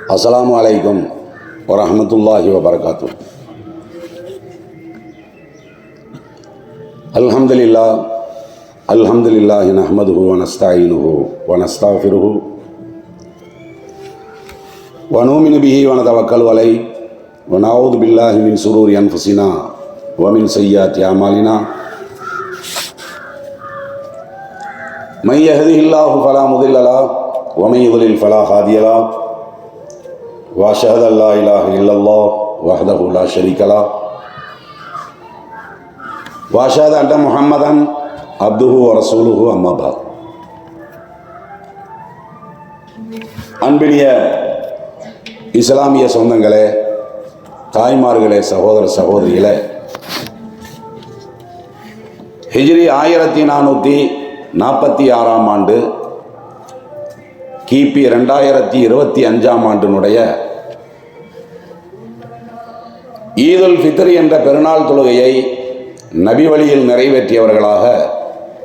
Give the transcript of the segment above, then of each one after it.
அஸ்ஸலாமு அலைக்கும் வரஹ்மத்துல்லாஹி வபரகாத்து அல்ஹம்துலில்லா அல்ஹம்துலில்லாஹி நஹ்மதுஹு வனஸ்தாயினுஹு வனஸ்தாஃபிருஹு ونؤمن به ونتوكل عليه ونعوذ بالله من شرور أنفسنا ومن سيئات أعمالنا من يهده الله فلا مضل له ومن يضلل فلا هادي له واشهد ان لا اله الا الله وحده لا شريك له واشهد ان محمدا عبده ورسوله اما بعد அன்பினிய இஸ்லாமிய சொந்தங்களே தாய்மார்களே சகோதர சகோதரிகளே ஹிஜ்ரி ஆயிரத்தி நானூற்றி நாற்பத்தி ஆறாம் ஆண்டு கிபி ரெண்டாயிரத்தி இருபத்தி அஞ்சாம் ஆண்டினுடைய ஈதுல் ஃபித்ர் என்ற பெருநாள் தொழுகையை நபி வழியில் நிறைவேற்றியவர்களாக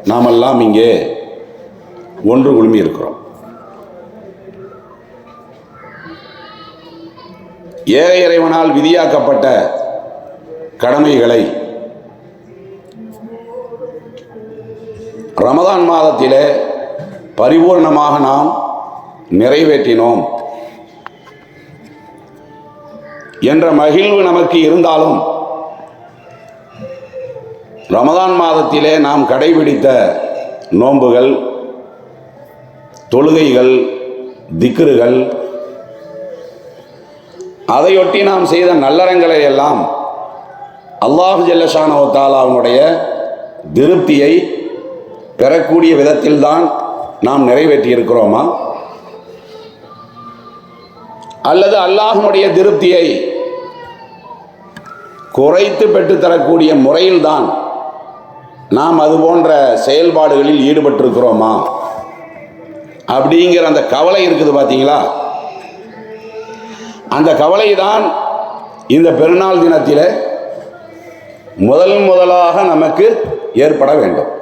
நாமெல்லாம் இங்கே ஒன்று குழுமி இருக்கிறோம். ஏக இறைவனால் விதியாக்கப்பட்ட கடமைகளை ரமதான் மாதத்திலே பரிபூர்ணமாக நாம் நிறைவேற்றினோம். என்ற மகிழ்வு நமக்கு இருந்தாலும் ரமதான் மாதத்திலே நாம் கடைபிடித்த நோன்புகள் தொழுகைகள் திக்ருகள் அதையொட்டி நாம் செய்த நல்லறங்களை எல்லாம் அல்லாஹு ஜல்லஷானோ தாலாவுடைய திருப்தியை பெறக்கூடிய விதத்தில்தான் நாம் நிறைவேற்றியிருக்கிறோமா? அல்லது அல்லாஹனுடைய திருப்தியை குறைத்து பெற்றுத்தரக்கூடிய முறையில்தான் நாம் அது போன்ற செயல்பாடுகளில் ஈடுபட்டிருக்கிறோமா? அப்படிங்கிற அந்த கவலை இருக்குது பார்த்தீங்களா அந்த கவலை தான் இந்த பெருநாள் தினத்தில் முதல் முதலாக நமக்கு ஏற்பட வேண்டும்.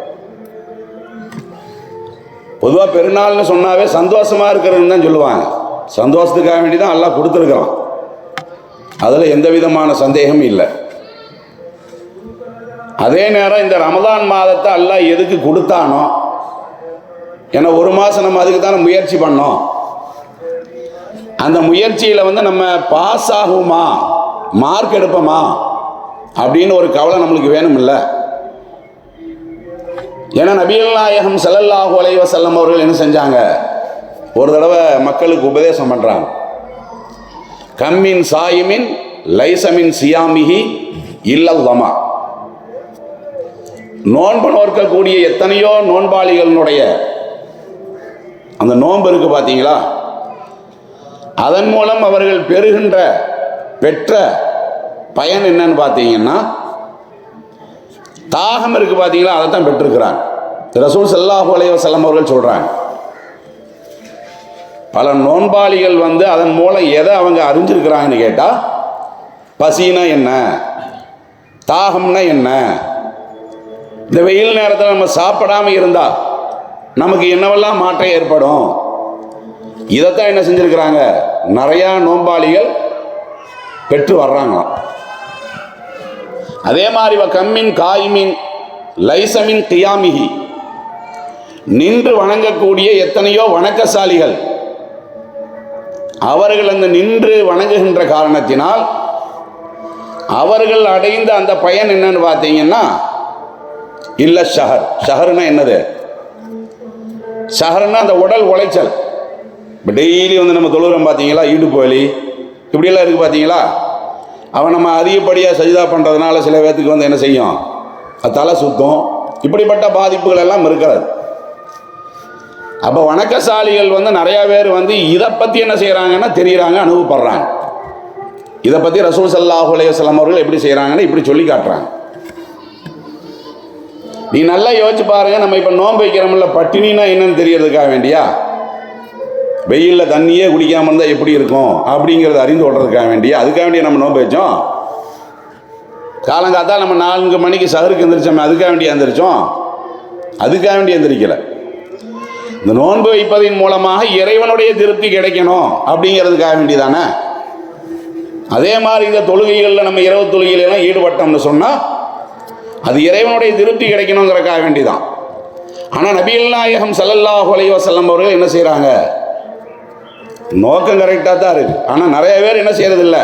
பொதுவாக பெருநாள்னு சொன்னாவே சந்தோஷமாக இருக்கிறதுன்னு தான் சொல்லுவாங்க. சந்தோஷத்துக்காக வேண்டி தான் எல்லாம் கொடுத்துருக்குறான். அதில் எந்த விதமான சந்தேகமும் இல்லை. அதே நேரம் இந்த ரமதான் மாதத்தை எல்லாம் எதுக்கு கொடுத்தானோ ஏன்னா ஒரு மாதம் நம்ம அதுக்கு தானே முயற்சி பண்ணோம். அந்த முயற்சியில் வந்து நம்ம பாஸ் ஆகுமா மார்க் எடுப்போமா அப்படின்னு ஒரு கவலை நம்மளுக்கு வேணும் இல்லை ஏன்னா நபியல் நாயகம் செல்லல்லாஹு அலைவ செல்லம் அவர்கள் என்ன செஞ்சாங்க? ஒரு தடவை மக்களுக்கு உபதேசம் பண்ணுறாங்க கம்மின் சாயிமின் லைசமின் சியாமிகி இல்லல்லமா நோன்பு நோக்கக்கூடிய எத்தனையோ நோன்பாளிகளினுடைய அந்த நோன்பு இருக்கு பார்த்தீங்களா அதன் மூலம் அவர்கள் பெறுகின்ற பெற்ற பயன் என்னன்னு பார்த்தீங்கன்னா தாகம் இருக்கு பார்த்தீங்களா அதை தான் பெற்றிருக்கிறாங்க. ரசூல் சல்லாஹூ அலைவசல்லம் அவர்கள் சொல்கிறாங்க பல நோன்பாளிகள் வந்து அதன் மூலம் எதை அவங்க அறிஞ்சிருக்கிறாங்கன்னு கேட்டால் பசினா என்ன? தாகம்னா என்ன? இந்த வெயில் நேரத்தில் நம்ம சாப்பிடாம இருந்தால் நமக்கு என்னவெல்லாம் மாற்றம் ஏற்படும்? இதைத்தான் என்ன செஞ்சுருக்கிறாங்க? நிறையா நோன்பாளிகள் பெற்று வர்றாங்களாம். அதே மாதிரி இவ கம்மின் காய்மின் லைசமின் கியாமிகி நின்று வணங்கக்கூடிய எத்தனையோ வணக்கசாலிகள் அவர்கள் அந்த நின்று வணங்குகின்ற காரணத்தினால் அவர்கள் அடைந்த அந்த பயன் என்னன்னு பார்த்தீங்கன்னா இல்ல ஷஹர். ஷஹர்னா என்னது? ஷஹர்னா அந்த உடல் உளைச்சல். இப்போ டெய்லி வந்து நம்ம தொழுகிறோம் பார்த்தீங்களா? இடுப்பு வலி. இப்படியெல்லாம் இருக்குது பார்த்தீங்களா? அவன் நம்ம அதிகப்படியாக சஜிதா பண்ணுறதுனால சில பேர்த்துக்கு வந்து என்ன செய்யும்? அது தலை சுத்தம். இப்படிப்பட்ட பாதிப்புகள் எல்லாம் இருக்கிறது. அப்போ வணக்கசாலிகள் வந்து நிறையா பேர் வந்து இதை பற்றி என்ன செய்கிறாங்கன்னா தெரிகிறாங்க அனுபவப்படுறாங்க. இதை பற்றி ரசூல் சல்லாஹ் அலையம் அவர்கள் எப்படி செய்கிறாங்கன்னு இப்படி சொல்லி காட்டுறாங்க. நீ நல்லா யோசிச்சு பாருங்க நம்ம இப்போ நோன்பு வைக்கிறோம்ல பட்டினினா என்னன்னு தெரியறதுக்காக வேண்டியா? வெயிலில் தண்ணியே குடிக்காமல் இருந்தால் எப்படி இருக்கும்? அப்படிங்கிறத அறிந்து கொள்றதுக்காக வேண்டியா? அதுக்காக வேண்டிய நம்ம நோன்பு வச்சோம்? காலங்காத்தால் நம்ம நான்கு மணிக்கு சகருக்கு எந்திரிச்சோம் அதுக்காக வேண்டிய எந்திரிச்சோம்? அதுக்காக வேண்டிய எந்திரிக்கலை. இந்த நோன்பு வைப்பதின் மூலமாக இறைவனுடைய திருப்தி கிடைக்கணும் அப்படிங்கிறதுக்காக வேண்டியதானே? அதே மாதிரி இந்த தொழுகைகளில் நம்ம இரவு தொழுகையில எல்லாம் ஈடுபட்டோம்னு சொன்னால் அது இறைவனுடைய திருப்தி கிடைக்கணுங்கிறக்காக வேண்டிதான். ஆனால் நபிகள் நாயகம் ஸல்லல்லாஹு ஒலைவ செல்லம் அவர்கள் என்ன செய்கிறாங்க நோக்கம் கரெக்டாக தான் இருக்கு. ஆனால் நிறைய பேர் என்ன செய்யறதில்ல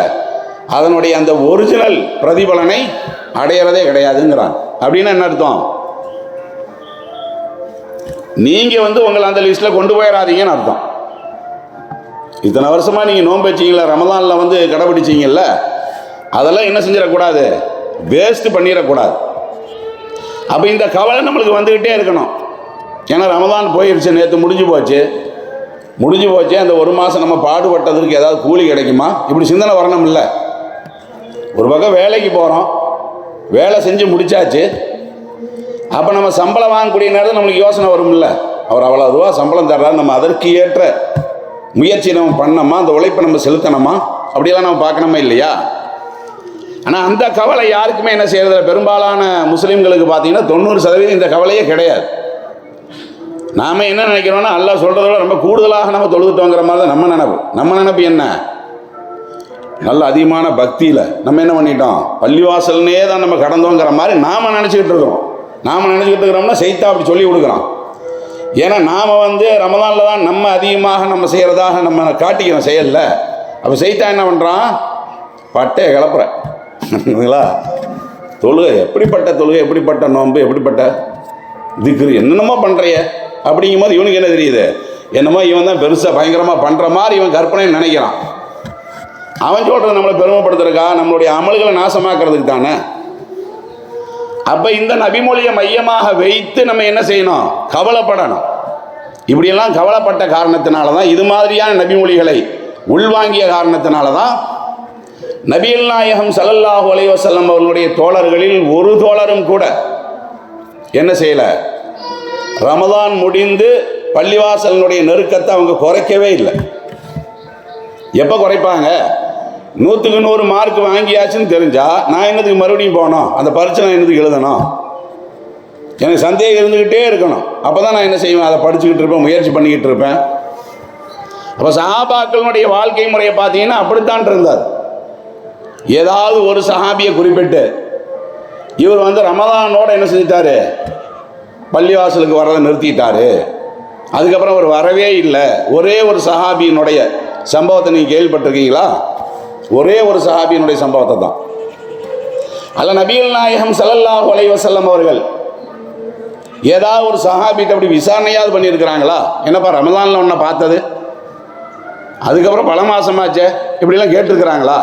அதனுடைய அந்த ஒரிஜினல் பிரதிபலனை அடையிறதே கிடையாதுங்கிறான் அப்படின்னா என்ன அர்த்தம்? நீங்கள் வந்து உங்களை அந்த லிஸ்ட்டில் கொண்டு போயிடாதீங்கன்னு அர்த்தம். இத்தனை வருஷமாக நீங்கள் நோன்பு வச்சிங்களா ரமலானில் வந்து கடைபிடிச்சிங்கல்ல அதெல்லாம் என்ன செஞ்சிடக்கூடாது? வேஸ்ட் பண்ணிடக்கூடாது. அப்போ இந்த கவலை நம்மளுக்கு வந்துக்கிட்டே இருக்கணும். ஏன்னா ரமதான் போயிடுச்சு நேற்று முடிஞ்சு போச்சு. முடிஞ்சு போச்சு அந்த ஒரு மாதம் நம்ம பாடுபட்டதுக்கு ஏதாவது கூலி கிடைக்குமா? இப்படி சிந்தனை வரணும் இல்லை ஒரு பக்கம் வேலைக்கு போகிறோம் வேலை செஞ்சு முடிச்சாச்சு அப்போ நம்ம சம்பளம் வாங்கக்கூடிய நேரத்தில் நம்மளுக்கு யோசனை வரும்ல. அவர் அவ்வளோ ரூபா சம்பளம் தர்றாரு நம்ம அதற்கு ஏற்ற முயற்சி நம்ம பண்ணோமா? அந்த உழைப்பை நம்ம செலுத்தணுமா? அப்படியெல்லாம் நம்ம பார்க்கணுமா இல்லையா? ஆனால் அந்த கவலை யாருக்குமே என்ன செய்யறதில்ல. பெரும்பாலான முஸ்லீம்களுக்கு பார்த்தீங்கன்னா தொண்ணூறு சதவீதம் இந்த கவலையே கிடையாது. நாம என்ன நினைக்கிறோம்னா அல்லா சொல்கிறத விட ரொம்ப கூடுதலாக நம்ம தொழுதுட்டோங்கிற மாதிரி தான் நம்ம நினப்பு. நம்ம நினைப்பு என்ன? நல்ல அதிகமான பக்தியில் நம்ம என்ன பண்ணிட்டோம்? பள்ளிவாசல்னே தான் நம்ம கடந்தோங்கிற மாதிரி நாம் நினச்சிக்கிட்டு இருக்கிறோம். நாம் நினச்சிக்கிட்டு இருக்கிறோம்னா செய்தா அப்படி சொல்லி கொடுக்குறோம் ஏன்னா நாம் வந்து ரமதானில் தான் நம்ம அதிகமாக நம்ம செய்கிறதாக நம்ம காட்டிக்கிறோம் செயலில். அப்போ செய்தா என்ன பண்ணுறான் பட்டையை கிளப்புறீங்களா தொழுகை எப்படிப்பட்ட தொழுகை எப்படிப்பட்ட நோன்பு எப்படிப்பட்ட திக்ரு என்னென்னமோ பண்ணுறிய அப்படிங்கும்போது இவனுக்கு என்ன தெரியுது? என்னமோ இவன் தான் பெருசாக பயங்கரமாக பண்ணுற மாதிரி இவன் கற்பனைன்னு நினைக்கிறான். அவன் சொல்கிறது நம்மளை பெருமைப்படுத்துறக்கா நம்மளுடைய அமல்களை நாசமாக்குறதுக்கு தானே. அப்போ இந்த நபிமொழியை மையமாக வைத்து நம்ம என்ன செய்யணும்? கவலைப்படணும். இப்படியெல்லாம் கவலைப்பட்ட காரணத்தினால தான் இது மாதிரியான நபிமொழிகளை உள்வாங்கிய காரணத்தினால தான் நபியல் நாயகம் ஸல்லல்லாஹு அலைவசல்லம் அவர்களுடைய தோழர்களில் ஒரு தோழரும் கூட என்ன செய்யல? ரமதான் முடிந்து பள்ளிவாசலினுடைய நெருக்கத்தை அவங்க குறைக்கவே இல்லை. எப்போ குறைப்பாங்க? நூற்றுக்கு நூறு மார்க் வாங்கியாச்சுன்னு தெரிஞ்சா நான் என்னதுக்கு மறுபடியும் போகணும்? அந்த பரீட்சை நான் என்னதுக்கு எழுதணும்? எனக்கு சந்தேகம் இருந்துக்கிட்டே இருக்கணும். அப்போ தான் நான் என்ன செய்வேன்? அதை படிச்சுக்கிட்டு இருப்பேன் முயற்சி பண்ணிக்கிட்டு இருப்பேன். அப்போ சஹாபாக்களுடைய வாழ்க்கை முறையை பார்த்தீங்கன்னா அப்படித்தான் இருந்தார். ஏதாவது ஒரு சஹாபியை குறிப்பிட்டு இவர் வந்து ரமதானோட என்ன செஞ்சிட்டாரு? பள்ளிவாசலுக்கு வரதை நிறுத்திட்டாரு. அதுக்கப்புறம் அவர் வரவே இல்லை. ஒரே ஒரு சஹாபியினுடைய சம்பவத்தை நீங்கள் கேள்விப்பட்டிருக்கீங்களா? ஒரே ஒரு சஹாபியினுடைய சம்பவத்தை தான். அல்ல நபிகள் நாயகம் சல்லல்லா ஒலை வசல்லம் அவர்கள் ஏதாவது ஒரு சஹாபிட்ட அப்படி விசாரணையாவது பண்ணியிருக்கிறாங்களா? என்னப்பா ரமதானில் ஒன்றை பார்த்தது? அதுக்கப்புறம் பல மாதமாச்சே இப்படிலாம் கேட்டிருக்கிறாங்களா?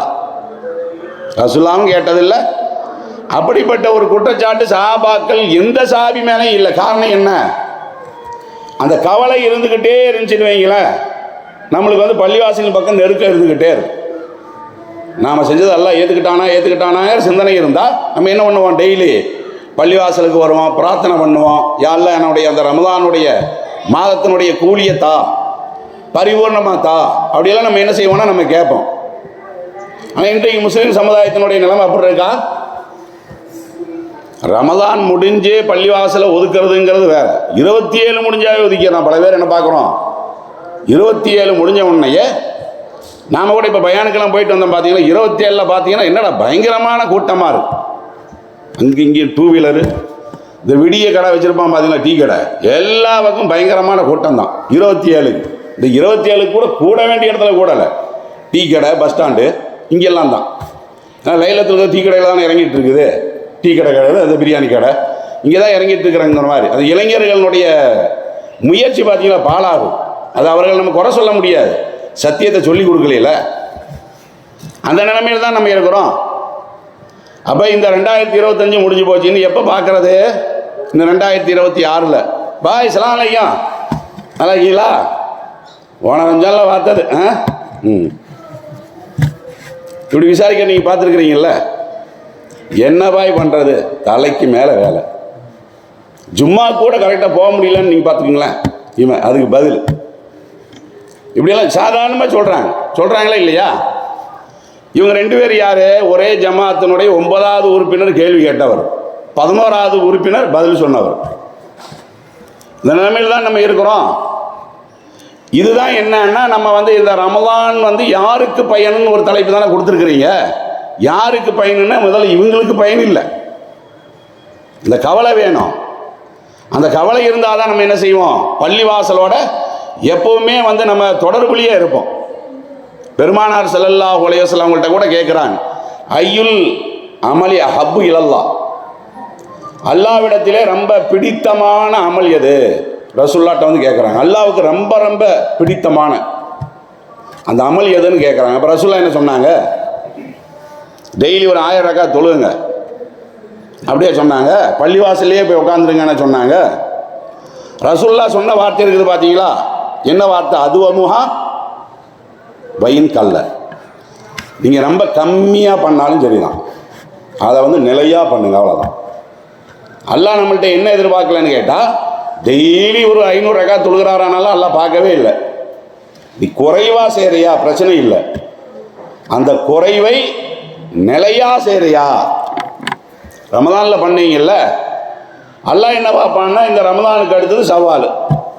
ரசுல்லாவும் கேட்டதில்லை. அப்படிப்பட்ட ஒரு குற்றச்சாட்டு சஹாபாக்கள் எந்த சாபி மேலே இல்லை. காரணம் என்ன? அந்த கவலை இருந்துக்கிட்டே இருந்துச்சுன்னு வைங்களேன். நம்மளுக்கு வந்து பள்ளிவாசல் பக்கம் நெருக்கம் இருந்துக்கிட்டே இருக்கும். நாம் செஞ்சது எல்லாம் ஏற்றுக்கிட்டானா ஏற்றுக்கிட்டானா சிந்தனை இருந்தால் நம்ம என்ன பண்ணுவோம் டெய்லி? பள்ளிவாசலுக்கு வருவோம் பிரார்த்தனை பண்ணுவோம். யாரில் என்னுடைய அந்த ரமதானுடைய மாதத்தினுடைய கூலியை தா பரிபூர்ணமாக தா அப்படியெல்லாம் நம்ம என்ன செய்வோம்னா நம்ம கேட்போம். ஆனால் இன்றைக்கு முஸ்லீம் சமுதாயத்தினுடைய நிலைமை அப்படி இருக்கா? ரமதான் முடிஞ்சு பள்ளிவாசலை ஒதுக்குறதுங்கிறது வேற. இருபத்தி ஏழு முடிஞ்சாவே ஒதுக்கிறான் பல பேர் என்ன பார்க்குறோம்? இருபத்தி ஏழு முடிஞ்ச உடனேயே நாம் கூட இப்போ பயானுக்கெல்லாம் போயிட்டு வந்தோம் பார்த்தீங்கன்னா இருபத்தி ஏழில் பார்த்தீங்கன்னா என்னடா பயங்கரமான கூட்டமாக இருக்கு. அங்கே இங்கேயும் டூ வீலரு இந்த விடிய கடை வச்சுருப்பான் பார்த்தீங்கன்னா டீ கடை. எல்லா பக்கம் பயங்கரமான கூட்டம் தான் இருபத்தி ஏழுக்கு இந்த இருபத்தி ஏழுக்கு கூட கூட வேண்டிய இடத்துல கூடலை. டீ கடை பஸ் ஸ்டாண்டு இங்கெல்லாம் தான். ஏன்னா லைலத்தில் டீ கடையில் தானே இறங்கிட்டு இருக்குது. டீ கடை கடை அது பிரியாணி கடை. இங்கே தான் இறங்கிட்டு இருக்கிறாங்கிற மாதிரி. அந்த இளைஞர்களுடைய முயற்சி பார்த்தீங்கன்னா பாலாகும் அது அவர்கள் நம்ம குறை சொல்ல முடியாது. சத்தியத்தை சொல்லி கொடுக்கல அந்த நிலைமையில் தான் நம்ம இருக்கிறோம். அப்போ இந்த ரெண்டாயிரத்தி இருபத்தஞ்சு முடிஞ்சு போச்சுன்னு எப்போ பார்க்கறது இந்த ரெண்டாயிரத்தி இருபத்தி ஆறில். பாய் சலாம் ஐயா நல்லா இருக்கீங்களா? போன ரம்ஜானில் பார்த்தது ஆ? ம். இப்படி விசாரிக்க நீங்கள் பார்த்துருக்குறீங்கல்ல? என்ன பாய் பண்ணுறது தலைக்கு மேலே வேலை. ஜும்மா கூட கரெக்டாக போக முடியலன்னு நீங்கள் பார்த்துக்குங்களேன் இவன் அதுக்கு பதில். இப்படியெல்லாம் சாதாரணமாக சொல்கிறாங்க சொல்கிறாங்களா இல்லையா? இவங்க ரெண்டு பேர் யார்? ஒரே ஜமாத்தினுடைய ஒன்பதாவது உறுப்பினர் கேள்வி கேட்டவர். பதினோராவது உறுப்பினர் பதில் சொன்னவர். இந்த நிலைமையில் தான் நம்ம இருக்கிறோம். இதுதான் என்னன்னா நம்ம வந்து இந்த ரமலான் வந்து யாருக்கு பயனுன்னு ஒரு தலைப்பு தானே கொடுத்துருக்குறீங்க. யாருக்கு பயனுன்னா முதல்ல இவங்களுக்கு பயன் இல்லை. இந்த கவலை வேணும். அந்த கவலை இருந்தால் தான் நம்ம என்ன செய்வோம்? பள்ளிவாசலோட எப்பவுமே வந்து நம்ம தொடர்புலையே இருப்போம். பெருமானார் செல்லல்லா அலைஹி அவங்கள்ட்ட கூட கேட்குறாங்க. ஐயுல் அமலி ஹப்பு இலல்லா. அல்லாவிடத்திலே ரொம்ப பிடித்தமான அமல் எது? ரசுல்லாட்ட வந்து கேட்குறாங்க. அல்லாவுக்கு ரொம்ப ரொம்ப பிடித்தமான. அந்த அமல் எதுன்னு கேட்குறாங்க. அப்போ ரசுல்லா என்ன சொன்னாங்க? டெய்லி ஒரு ஆயிரம் ரக்கா தொழுங்க அப்படியே சொன்னாங்க. பள்ளிவாசல்லையே போய் உட்காந்துருங்கன்னு சொன்னாங்க. ரசுல்லா சொன்ன வார்த்தை இருக்குது பார்த்தீங்களா என்ன வார்த்தை? அது அமுகா வயின் கல்ல நீங்கள் ரொம்ப கம்மியாக பண்ணாலும் சரிதான். அதை வந்து நிலையாக பண்ணுங்க அவ்வளோதான் அல்லா நம்மள்ட்ட என்ன எதிர்பார்க்கலன்னு கேட்டால் டெய்லி ஒரு ஐநூறு ரகா தொழுகிறாரானாலும் அல்லா பார்க்கவே இல்லை. நீ குறைவாக செய்கிறியா பிரச்சனை இல்லை. அந்த குறைவை நிலையாக செய்கிறியா ரமதானில் பண்ணீங்கல்ல அல்லா என்ன பார்ப்பான்னா இந்த ரமதானுக்கு அடுத்தது சவால்.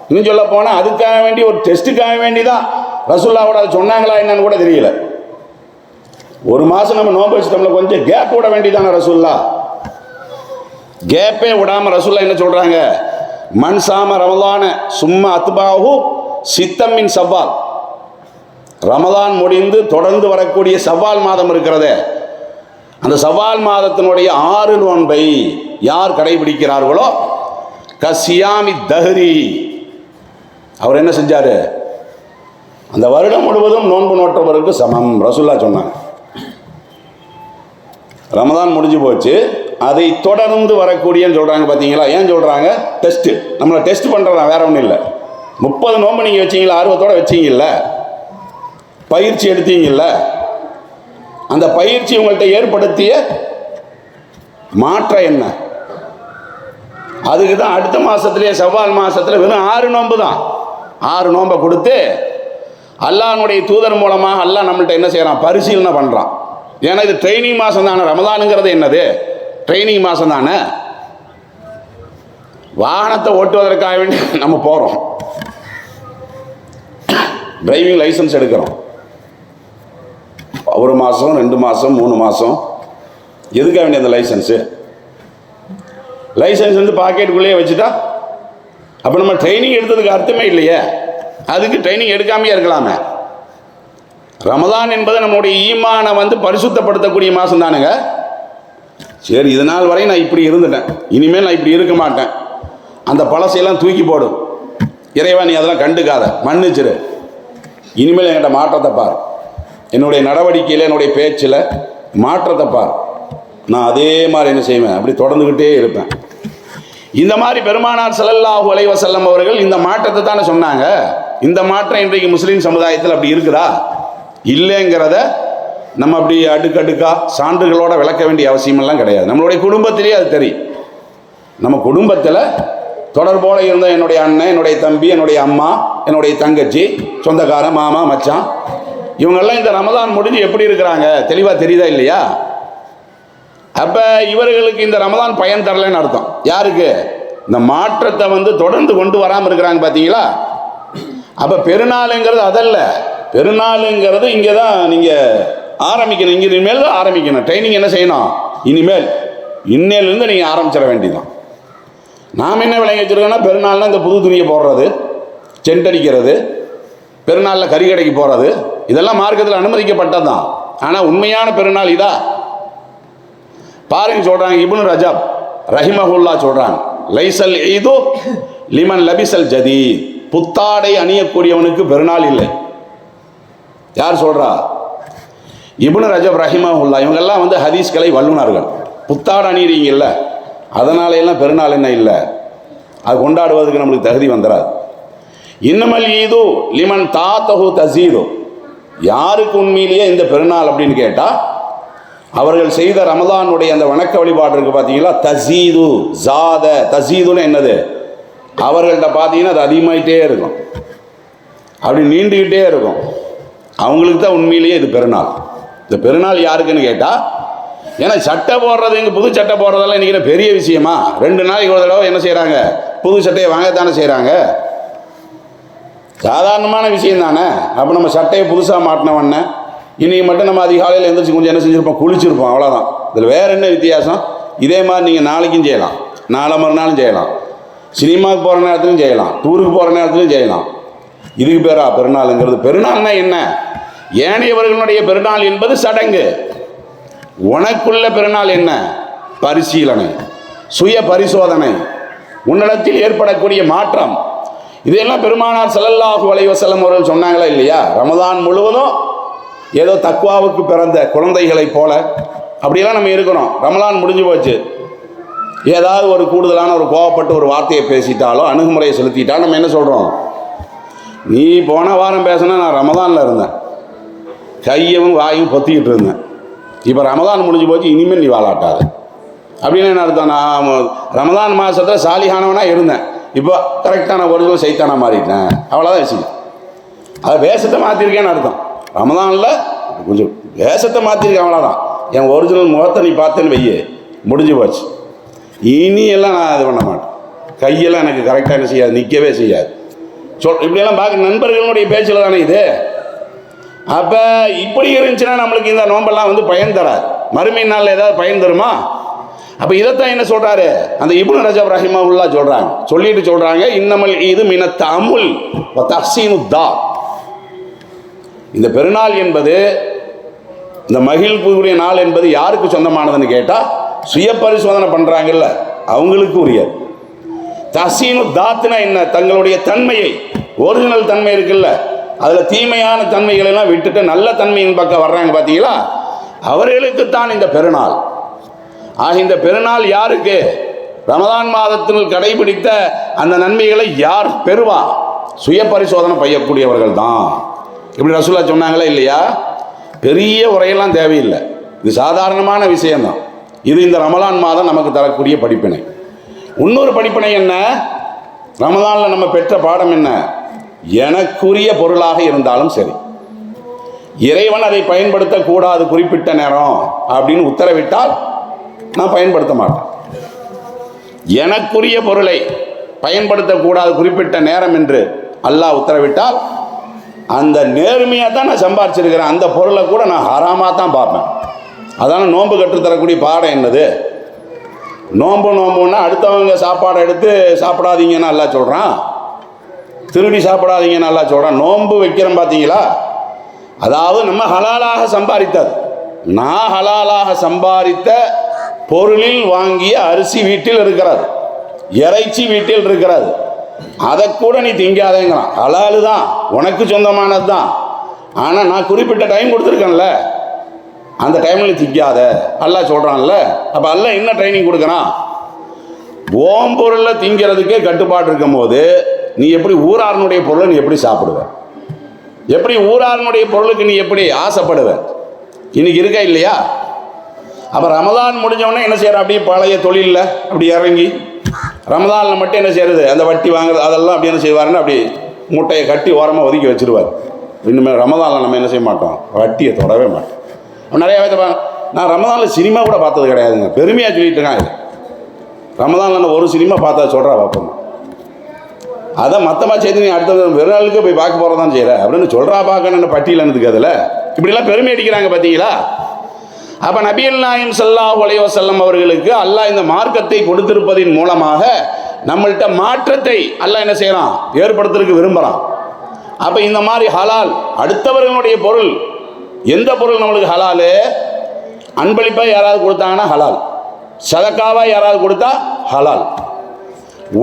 இன்னும் சொல்ல போனால் அதுக்காக வேண்டி ஒரு டெஸ்ட்டுக்காக வேண்டி தான் ரசுல்லாவோட சொன்னாங்களா என்னன்னு கூட தெரியல. ஒரு மாதம் நம்ம நோன்பு வச்சுட்டோம்ல கொஞ்சம் கேப் விட வேண்டியதானே ரசுல்லா கேப்பே விடாம ரசுல்லா என்ன சொல்றாங்க? மண் சாம ரமலான சும்மா அத்துபாகு சித்தமின் சவ்வால். ரமலான் முடிந்து தொடர்ந்து வரக்கூடிய சவால் மாதம் இருக்கிறதே. அந்த சவால் மாதத்தினுடைய ஆறு நோன்பை யார் கடைபிடிக்கிறார்களோ? கசியாமி தஹரி. அவர் என்ன செஞ்சார்? அந்த வருடம் முழுவதும் நோன்பு நோட்டவருக்கு சமம் ரசுல்லா சொன்னாங்க. ரமதான் முடிஞ்சு போச்சு. அதை தொடர்ந்து வரக்கூடியன்னு சொல்கிறாங்க பார்த்தீங்களா ஏன் சொல்கிறாங்க டெஸ்ட்டு நம்மளை டெஸ்ட் பண்ணுறதா வேற ஒன்றும் இல்லை. முப்பது நோன்பு நீங்கள் வச்சிங்களா ஆர்வத்தோட வச்சிங்கல்ல? பயிற்சி எடுத்தீங்கல்ல? அந்த பயிற்சி உங்கள்கிட்ட ஏற்படுத்திய மாற்றம் என்ன? அதுக்கு தான் அடுத்த மாதத்துலேயே செவ்வால் மாதத்தில் வெறும் ஆறு நோன்பு தான். ஆறு நோன்பை கொடுத்து அல்லாஹ்னுடைய தூதர் மூலமாக அல்லாஹ் நம்மள்ட்ட என்ன செய்கிறான் பரிசீலனை பண்ணுறான் ஏன்னா இது ட்ரைனிங் மாதம் தானே. ரமதானுங்கிறது என்னது? ட்ரைனிங் மாதம் தானே. வாகனத்தை ஓட்டுவதற்காக வேண்டி நம்ம போகிறோம் டிரைவிங் லைசன்ஸ் எடுக்கிறோம். ஒரு மாதம் ரெண்டு மாதம் மூணு மாதம் எதுக்காக வேண்டிய அந்த லைசன்ஸு லைசன்ஸ் வந்து பாக்கெட்டுக்குள்ளேயே வச்சுட்டா அப்போ நம்ம ட்ரைனிங் எடுத்ததுக்கு அர்த்தமே இல்லையே? அதுக்கு ட்ரைனிங் எடுக்காமையே இருக்கலாமே? ரமதான் என்பது நம்மளுடைய ஈமானை வந்து பரிசுத்தப்படுத்தக்கூடிய மாதம் தானுங்க. சரி இது நாள் வரை நான் இப்படி இருந்துட்டேன். இனிமேல் நான் இப்படி இருக்க மாட்டேன். அந்த பழசையெல்லாம் தூக்கி போடும் இறைவா நீ அதெல்லாம் கண்டுக்காத. மன்னிச்சிரு. இனிமேல் என்கிட்ட மாற்றத்தை பார். என்னுடைய நடவடிக்கையில் என்னுடைய பேச்சில் மாற்றத்தை பார். நான் அதே மாதிரி என்ன செய்வேன்? அப்படி தொடர்ந்துக்கிட்டே இருப்பேன். இந்த மாதிரி பெருமானார் செல்லல்லாஹு அலைஹி செல்லம் அவர்கள் இந்த மாற்றத்தை தானே சொன்னாங்க. இந்த மாற்றம் இன்றைக்கு முஸ்லீம் சமுதாயத்தில் அப்படி இருக்குதா? இல்லைங்கிறத நம்ம அப்படி அடுக்கடுக்கா சான்றுகளோட விளக்க வேண்டிய அவசியமெல்லாம் கிடையாது. நம்மளுடைய குடும்பத்திலேயே அது தெரியும். நம்ம குடும்பத்தில் தொடர்போடு இருந்த என்னுடைய அண்ணன் என்னுடைய தம்பி என்னுடைய அம்மா என்னுடைய தங்கச்சி சொந்தக்காரன் மாமா மச்சான் இவங்கெல்லாம் இந்த ரமதான் முடிஞ்சு எப்படி இருக்கிறாங்க? தெளிவாக தெரியுதா இல்லையா? அப்போ இவர்களுக்கு இந்த ரமதான் பயன் தரலைன்னு அர்த்தம். யாருக்கு? இந்த மாற்றத்தை வந்து தொடர்ந்து கொண்டு வராமல் இருக்கிறாங்க பார்த்தீங்களா அப்போ பெருநாளுங்கிறது அதல்ல. பெருநாளுங்கிறது இங்கே தான் நீங்கள் ஆரம்பிக்கணும். இங்கே இனிமேல் தான் ஆரம்பிக்கணும். ட்ரைனிங் என்ன செய்யணும்? இனிமேல். இன்னையிலேருந்து நீங்கள் ஆரம்பிச்சிட வேண்டியதான் நாம் என்ன விளங்கி வச்சுருக்கோன்னா பெருநாள்னா இந்த புது துணியை போடுறது சென்டடிக்கிறது பெருநாளில் கறி கடைக்கு போகிறது இதெல்லாம் மார்க்கத்தில் அனுமதிக்கப்பட்டது தான் ஆனால் உண்மையான பெருநாள் இதா? பாருங்க சொல்கிறாங்க இபுன் ரஜப் ரஹிமஹுல்லா சொல்றாங்க லைசல் ஈது லிமன் லபிசல் ஜதி புத்தாடை அணியக்கூடியவனுக்கு பெருநாள் இல்லை. யார் சொல்கிறா இபுன் ரஜப் ரஹிமஹுல்லா இவங்கெல்லாம் வந்து ஹதீஸ்களை வல்லுனர்கள் புத்தாடை அணியிறீங்கல்ல அதனால எல்லாம் பெருநாள் என்ன இல்லை? அது கொண்டாடுவதற்கு நம்மளுக்கு தகுதி வந்துடாது இன்னமல் ஈது லிமன் தாத்தஹு தசீது. யாருக்கு உண்மையிலேயே இந்த பெருநாள் அப்படின்னு கேட்டால் அவர்கள் செய்த ரமதானுடைய அந்த வணக்க வழிபாடு இருக்கு பார்த்தீங்களா தசீது ஜாத தசீதுன்னு என்னது? அவர்கள்ட்ட பார்த்தீங்கன்னா அது அதிகமாயிட்டே இருக்கும். அப்படி நீண்டுக்கிட்டே இருக்கும். அவங்களுக்கு தான் உண்மையிலேயே இது பெருநாள். இந்த பெருநாள் யாருக்குன்னு கேட்டால் ஏன்னா சட்டை போடுறது இங்கே புது சட்டை போடுறதெல்லாம் இன்றைக்கி பெரிய விஷயமா? ரெண்டு நாளைக்கு ஒரு தடவை என்ன செய்கிறாங்க புது சட்டையை வாங்கத்தானே செய்கிறாங்க சாதாரணமான விஷயம் தானே அப்போ நம்ம சட்டையை புதுசாக மாட்டினவொன்னே இன்றைக்கி மட்டும் நம்ம அதிகாலையில் எழுந்திரிச்சு கொஞ்சம் என்ன செஞ்சுருப்போம்? குளிச்சிருப்போம். அவ்வளோதான் இதில் வேறு என்ன வித்தியாசம்? இதே மாதிரி நீங்கள் நாளைக்கும் செய்யலாம். நாளை மறுநாளும் செய்யலாம். சினிமாவுக்கு போகிற நேரத்துலையும் செய்யலாம். டூருக்கு போகிற நேரத்துலையும் செய்யலாம். இதுக்கு பேரா பெருநாளுங்கிறது. பெருநாள்னா என்ன? ஏனையவர்களுடைய பெருநாள் என்பது சடங்கு. உனக்குள்ள பெருநாள் என்ன? பரிசீலனை. சுய பரிசோதனை. உன்னிடத்தில் ஏற்படக்கூடிய மாற்றம். இதையெல்லாம் பெருமானார் ஸல்லல்லாஹு அலைஹி வஸல்லம் அவர்கள் சொன்னாங்களா இல்லையா? ரமதான் முழுவதும் ஏதோ தக்குவாவுக்கு பிறந்த குழந்தைகளைப் போல. அப்படியெல்லாம் நம்ம இருக்கணும். ரமலான் முடிஞ்சு போச்சு. ஏதாவது ஒரு கூடுதலான ஒரு கோவப்பட்டு ஒரு வார்த்தையை பேசிட்டாலோ அணுகுமுறையை செலுத்திட்டாலும் நம்ம என்ன சொல்கிறோம் நீ போன வாரம் பேசினா நான் ரமதானில் இருந்தேன். கையவும் வாயும் பொத்திக்கிட்டு இருந்தேன். இப்போ ரமதான் முடிஞ்சு போச்சு இனிமேல் நீ வாழாட்டாது அப்படின்னு என்ன அர்த்தம்? நான் ரமதான் மாதத்தில் சாலிகானவனாக இருந்தேன். இப்போ கரெக்டான ஒரு சைத்தானா மாறிட்டேன். அவ்வளோதான் விஷயம். அதை வேஷத்தை மாற்றிருக்கேன்னு அர்த்தம். ரமதானில் கொஞ்சம் வேஷத்தை மாற்றிருக்கேன் அவ்வளோதான் என் ஒரிஜினல் முகத்தை நீ பார்த்தேன்னு வையே முடிஞ்சு போச்சு. இனி எல்லாம் நான் இது பண்ண மாட்டேன். கையெல்லாம் எனக்கு கரெக்டாக என்ன செய்யாது நிற்கவே செய்யாது. சொல் இப்படியெல்லாம் பார்க்க நண்பர்களுடைய பேச்சில் தானே இது? அப்போ இப்படி இருந்துச்சுன்னா நம்மளுக்கு இந்த நோம்பெல்லாம் வந்து பயன் தராது. மறுமை நாளில் ஏதாவது பயன் தருமா? அப்போ இதைத்தான் என்ன சொல்கிறாரு அந்த இப்னு ரஜப் உள்ளா சொல்கிறாங்க சொல்லிட்டு சொல்கிறாங்க இன்னமல் இது மினத்த அமுல் தா இந்த பெருநாள் என்பது இந்த மகிழ்வுக்குரிய நாள் என்பது யாருக்கு சொந்தமானதுன்னு கேட்டால் சுய பரிசோதனை பண்ணுறாங்கல்ல அவங்களுக்கு உரியது தசீனு தாத்துனா என்ன? தங்களுடைய தன்மையை ஒரிஜினல் தன்மை இருக்குல்ல அதில் தீமையான தன்மைகளை எல்லாம் விட்டுட்டு நல்ல தன்மையின் பக்கம் வர்றாங்க பார்த்தீங்களா அவர்களுக்குத்தான் இந்த பெருநாள். ஆக இந்த பெருநாள் யாருக்கு? ரமதான் மாதத்தினுள் கடைபிடித்த அந்த நன்மைகளை யார் பெறுவா? சுய பரிசோதனை பையக்கூடியவர்கள் தான் இப்படி ரசூலா சொன்னாங்களே இல்லையா? பெரிய உரையெல்லாம் தேவையில்லை. இது சாதாரணமான விஷயம்தான். இது இந்த ரமலான் மாதம் நமக்கு தரக்கூடிய படிப்பினை. இன்னொரு படிப்பினை என்ன? ரமலானில் நம்ம பெற்ற பாடம் என்ன? எனக்குரிய பொருளாக இருந்தாலும் சரி. இறைவன் அதை பயன்படுத்தக்கூடாது குறிப்பிட்ட நேரம் அப்படின்னு உத்தரவிட்டால் நான் பயன்படுத்த மாட்டேன். எனக்குரிய பொருளை பயன்படுத்தக்கூடாது குறிப்பிட்ட நேரம் என்று அல்லாஹ் உத்தரவிட்டால் அந்த நேர்மையாக தான் நான் சம்பாரிச்சிருக்கிறேன். அந்த பொருளை கூட நான் ஹராமாக தான் பார்ப்பேன். அதான நோன்பு கற்றுத்தரக்கூடிய பாடம் என்னது? நோன்பு நோம்புன்னா அடுத்தவங்க சாப்பாடை எடுத்து சாப்பிடாதீங்கன்னு நல்லா சொல்கிறான் திருடி சாப்பிடாதீங்க நல்லா சொல்கிறான் நோன்பு வைக்கிறோம் பார்த்தீங்களா? அதாவது நம்ம ஹலாலாக சம்பாதித்தது. நான் ஹலாலாக சம்பாதித்த பொருளில் வாங்கிய அரிசி வீட்டில் இருக்கிறது. இறைச்சி வீட்டில் இருக்கிறது. அதை கூட நீ திங்காதேங்கிறான் ஹலாலு தான் உனக்கு சொந்தமானது தான் ஆனால் நான் குறிப்பிட்ட டைம் கொடுத்துருக்கேன்ல. அந்த டைமில் திங்காத. அல்லா சொல்கிறான்ல அப்போ அல்ல என்ன ட்ரைனிங் கொடுக்குறான்? ஓம் பொருளில் திங்கிறதுக்கே கட்டுப்பாடு இருக்கும் போது நீ எப்படி ஊராரனுடைய பொருளை நீ எப்படி சாப்பிடுவ? எப்படி ஊராரனுடைய பொருளுக்கு நீ எப்படி ஆசைப்படுவ? இன்னைக்கு இருக்கா இல்லையா? அப்போ ரமதான் முடிஞ்சவொடனே என்ன செய்யற? அப்படியே பழைய தொழிலில் அப்படி இறங்கி ரமதானில் மட்டும் என்ன செய்யறது? அந்த வட்டி வாங்குறது அதெல்லாம் அப்படி என்ன செய்வாருன்னு அப்படி மூட்டையை கட்டி ஓரமாக ஒதுக்கி வச்சிருவார். இனிமேல் ரமதானில் நம்ம என்ன செய்ய மாட்டோம்? வட்டியை தொடவே மாட்டோம். நிறையா பேர் நான் ரமதானில் சினிமா கூட பார்த்தது கிடையாதுங்க. பெருமையாக சொல்லிட்டு இருக்கான் இது. ரமதானில் நான் ஒரு சினிமா பார்த்தா சொல்கிறா பார்ப்போம் அதை மொத்தமாக சேர்த்து நீ அடுத்த வெறும் நாளுக்கு போய் பார்க்க போகிறதான் செய்கிற அப்படின்னு சொல்கிறா பார்க்கணுன்னு பட்டியல் இருந்துக்கு அதில். இப்படிலாம் பெருமை அடிக்கிறாங்க பார்த்தீங்களா அப்போ நபியல் நாயம் சல்லாஹ் அலைஹி செல்லம் அவர்களுக்கு அல்லாஹ் இந்த மார்க்கத்தை கொடுத்திருப்பதின் மூலமாக நம்மள்கிட்ட மாற்றத்தை அல்லாஹ் என்ன செய்யலாம் ஏற்படுத்துறதுக்கு விரும்புகிறான் அப்போ இந்த மாதிரி ஹலால் அடுத்தவர்களுடைய பொருள் எந்த பொருள் நம்மளுக்கு ஹலாலு? அன்பளிப்பாக யாராவது கொடுத்தாங்கன்னா ஹலால். சதக்காவாக யாராவது கொடுத்தா ஹலால்.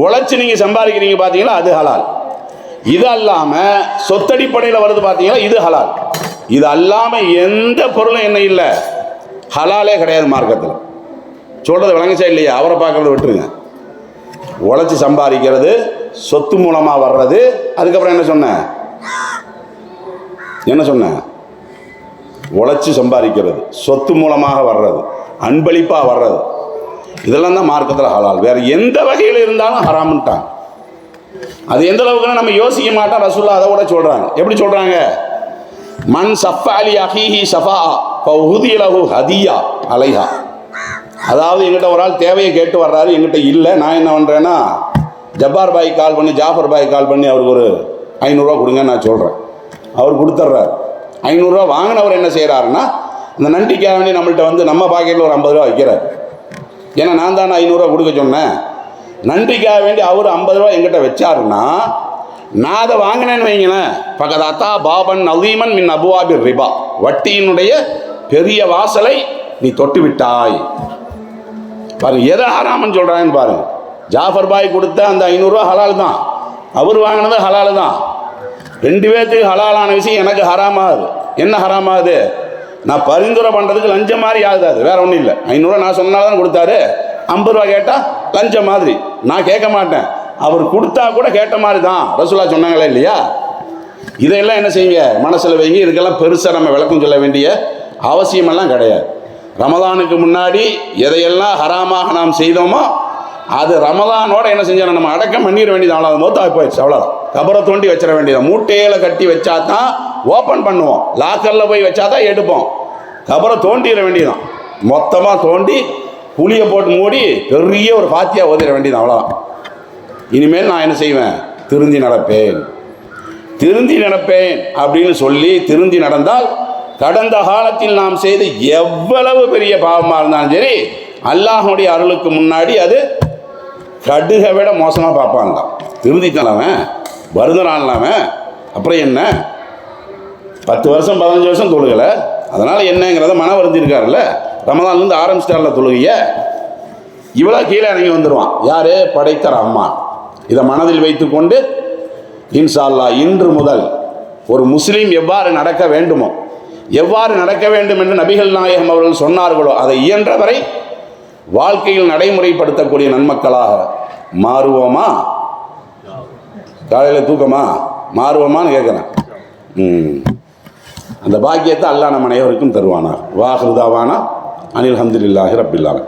உழைச்சி நீங்கள் சம்பாதிக்கிறீங்க பார்த்தீங்களா அது ஹலால். இது அல்லாமல் சொத்தடிப்படையில் வருது பார்த்தீங்களா இது ஹலால். இது அல்லாமல் எந்த பொருளும் என்ன இல்லை. ஹலாலே கிடையாது மார்க்கத்தில். சொல்கிறது விளங்குச்சா இல்லையா? அவரை பார்க்கறது விட்டுருங்க. உழைச்சி சம்பாதிக்கிறது சொத்து மூலமாக வர்றது அதுக்கப்புறம் என்ன சொன்னேன் என்ன சொன்னேன் உழைச்சி சம்பாதிக்கிறது சொத்து மூலமாக வர்றது அன்பளிப்பாக வர்றது. இதெல்லாம் தான் மார்க்கத்தில் ஹலால். வேறு எந்த வகையில் இருந்தாலும் ஹராமுன்ட்டாங்க அது எந்த அளவுக்குன்னு நம்ம யோசிக்க மாட்டோம். ரசூல்லா அதை கூட சொல்கிறாங்க எப்படி சொல்கிறாங்க மண் சஃபா அலி அஹிஹி சஃபா உதியலகு ஹதியா அலைஹா. அதாவது எங்கிட்ட ஒரு ஆள் தேவையை கேட்டு வர்றாரு எங்கிட்ட இல்லை. நான் என்ன பண்ணுறேன்னா ஜப்பார் பாய் கால் பண்ணி ஜாஃபர் பாய் கால் பண்ணி அவருக்கு ஒரு ஐநூறுரூவா கொடுங்கன்னு நான் சொல்கிறேன் அவர் கொடுத்துட்றாரு ஐநூறுரூவா வாங்கினவர் என்ன செய்கிறாருன்னா அந்த நன்றிக்காக வேண்டி நம்மள்கிட்ட வந்து நம்ம பாக்கெட்டில் ஒரு ஐம்பது ரூபா வைக்கிறார். ஏன்னா நான் தானே ஐநூறுரூவா கொடுக்க சொன்னேன். நன்றிக்காக வேண்டி அவர் ஐம்பது ரூபா எங்கிட்ட வச்சாருன்னா நான் அதை வாங்கினேன்னு வைங்களேன். பக்கதாத்தா பாபன் நவீமன் மின் அபுவாபி ரிபா. வட்டியினுடைய பெரிய வாசலை நீ தொட்டு விட்டாய் பாருங்க எதை ஹராமன் சொல்கிறான்னு பாருங்க. ஜாஃபர் பாய் கொடுத்த அந்த ஐநூறுரூவா ஹலால் தான் அவர் வாங்கினது ஹலால் தான் ரெண்டு பேர்த்துக்கு ஹலாலான விஷயம் எனக்கு ஹராமாகுது. என்ன ஹராமாகுது? நான் பரிந்துரை பண்ணுறதுக்கு லஞ்சம் மாதிரி ஆகுது அது. வேற ஒன்றும் இல்லை. ஐநூறுரூவா நான் சொன்னால்தான் கொடுத்தாரு. ஐம்பது ரூபா கேட்டால் லஞ்சம் மாதிரி. நான் கேட்க மாட்டேன். அவர் கொடுத்தா கூட கேட்ட மாதிரி தான் ரசூலா சொன்னாங்களே இல்லையா? இதையெல்லாம் என்ன செய்யுங்க மனசில் வைங்க. இதுக்கெல்லாம் பெருசாக நம்ம விளக்கம் சொல்ல வேண்டிய அவசியமெல்லாம் கிடையாது. ரமதானுக்கு முன்னாடி எதையெல்லாம் ஹராமாக நாம் செய்தோமோ அது ரமதானோட என்ன செஞ்சாலும் நம்ம அடக்கம் பண்ணிட வேண்டியது அவ்வளோ மொத்தம் போயிடுச்சு அவ்வளோதான் கபரை தோண்டி வச்சிட வேண்டியது. மூட்டையில் கட்டி வச்சா தான் ஓப்பன் பண்ணுவோம் லாக்கரில் போய் வச்சா தான் எடுப்போம். கபரை தோண்டிட வேண்டியதுதான். மொத்தமாக தோண்டி புளியை போட்டு மூடி பெரிய ஒரு பாத்தியாக ஓதிட வேண்டியது அவ்வளோதான் இனிமேல் நான் என்ன செய்வேன்? திருந்தி நடப்பேன். திருந்தி நடப்பேன் அப்படின்னு சொல்லி திருந்தி நடந்தால் கடந்த காலத்தில் நாம் செய்த எவ்வளவு பெரிய பாவமாக இருந்தாலும் சரி அல்லாஹுடைய அருளுக்கு முன்னாடி அது கடுகை விட மோசமாக பார்ப்பான் தான் அவன் வருந்தனான் அப்புறம் என்ன? பத்து வருஷம் பதினஞ்சு வருஷம் தொழுகலை. அதனால் என்னங்கிறத மன வருந்திருக்காருல்ல ரமதான்லேருந்து ஆரம்பிச்சிட்டார்ல தொழுகைய. இவ்வளோ கீழே இறங்கி வந்துடுவான் யார்? படைத்த ரஹ்மான் இதை மனதில் வைத்துக்கொண்டு இன்ஷா அல்லாஹ் இன்று முதல் ஒரு முஸ்லீம் எவ்வாறு நடக்க வேண்டுமோ எவ்வாறு நடக்க வேண்டும் என்று நபிகள் நாயகம் அவர்கள் சொன்னார்களோ அதை இயன்றவரை வாழ்க்கையில் நடைமுறைப்படுத்தக்கூடிய நன்மக்களாக மாறுவோமா? காலையில் தூக்கமா? மாறுவோமான்னு கேட்குறேன். ம். அந்த பாக்கியத்தை அல்லா நம் அனைவருக்கும் தருவானார் வாகிருதாவானா அனில் ஹம்துலில்லாஹி ரப்பில்லான